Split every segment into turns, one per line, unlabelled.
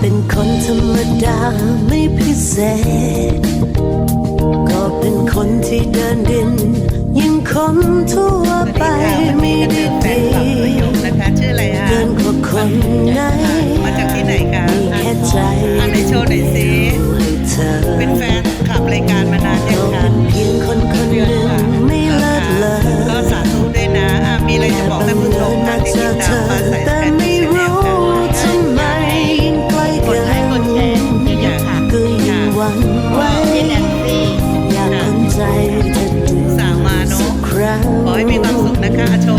เป็นคนธรรมดาไม่พิเศษ ก็เป็นคนที่เดินดิน ยังคนทั่วไปไม่ได้ดีเกินกว่าคนไหน
มาจากที่ไหนคะ
มีแค่ใจ
อะไรโชว์หน่อยสิ
I told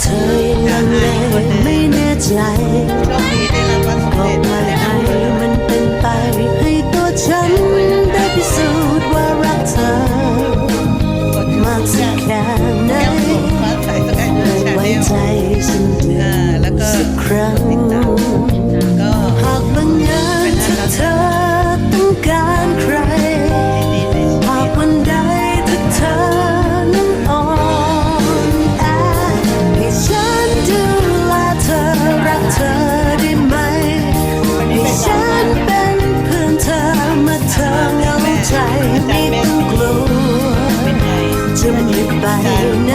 เธอ
ยัง
ไงไม่
แน่
ใจ ไหน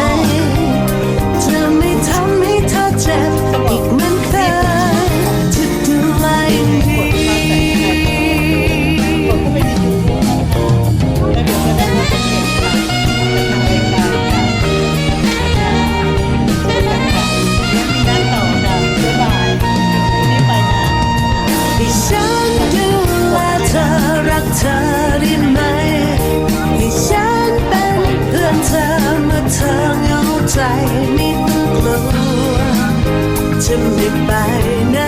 จไม่ทำให้เธอเจ็บอีกเหมือนเคยจะดูแลอย่างดีให้ฉันดูแลเธอรักเธอ ฉันไม่ไป
นะ